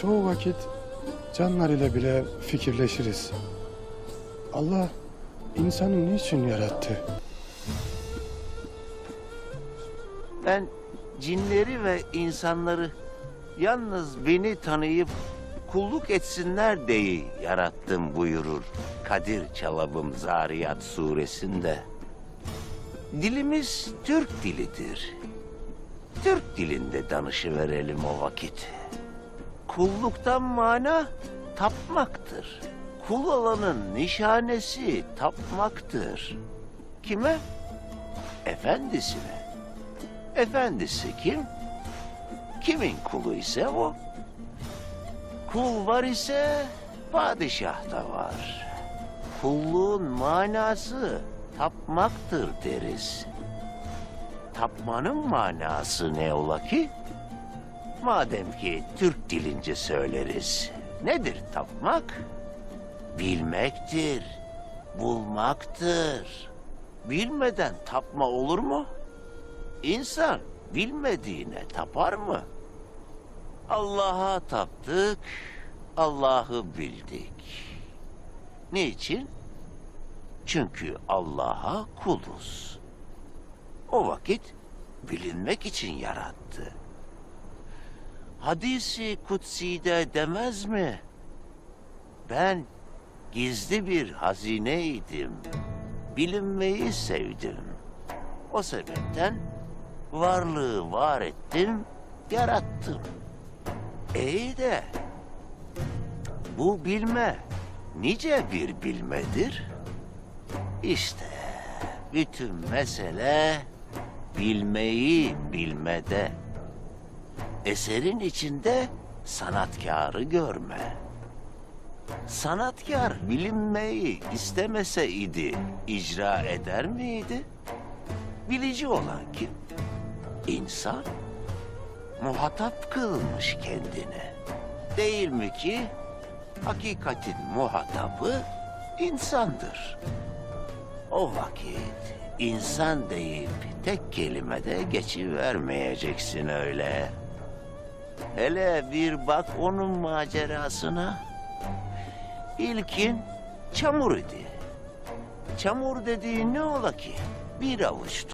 çoğu vakit canlar ile bile fikirleşiriz. Allah insanı niçin yarattı? Ben cinleri ve insanları yalnız beni tanıyıp kulluk etsinler diye yarattım buyurur Kadir Çalabım Zariyat suresinde. Dilimiz Türk dilidir. Türk dilinde danışıverelim o vakit. Kulluktan mana tapmaktır. Kul olanın nişanesi tapmaktır. Kime? Efendisine. Efendisi kim? Kimin kulu ise o. Kul var ise padişah da var. Kulluğun manası tapmaktır deriz. Tapmanın manası ne ola ki? Madem ki Türk dilince söyleriz. Nedir tapmak? Bilmektir, bulmaktır. Bilmeden tapma olur mu? İnsan bilmediğine tapar mı? Allah'a taptık, Allah'ı bildik. Niçin? Çünkü Allah'a kuluz. O vakit bilinmek için yarattı. Hadisi kutsi'de demez mi? Ben gizli bir hazineydim. Bilinmeyi sevdim. O sebepten varlığı var ettim, yarattım. İyi de bu bilme nice bir bilmedir? İşte bütün mesele bilmeyi bilmede. Eserin içinde sanatkarı görme. Sanatkar bilinmeyi istemese idi icra eder miydi? Bilici olan kim? İnsan muhatap kılmış kendine. Değil mi ki hakikatin muhatabı insandır. O vakit insan deyip tek kelimede geçivermeyeceksin öyle. Hele bir bak onun macerasına. İlkin çamur idi. Çamur dediğin ne ola ki? Bir avuç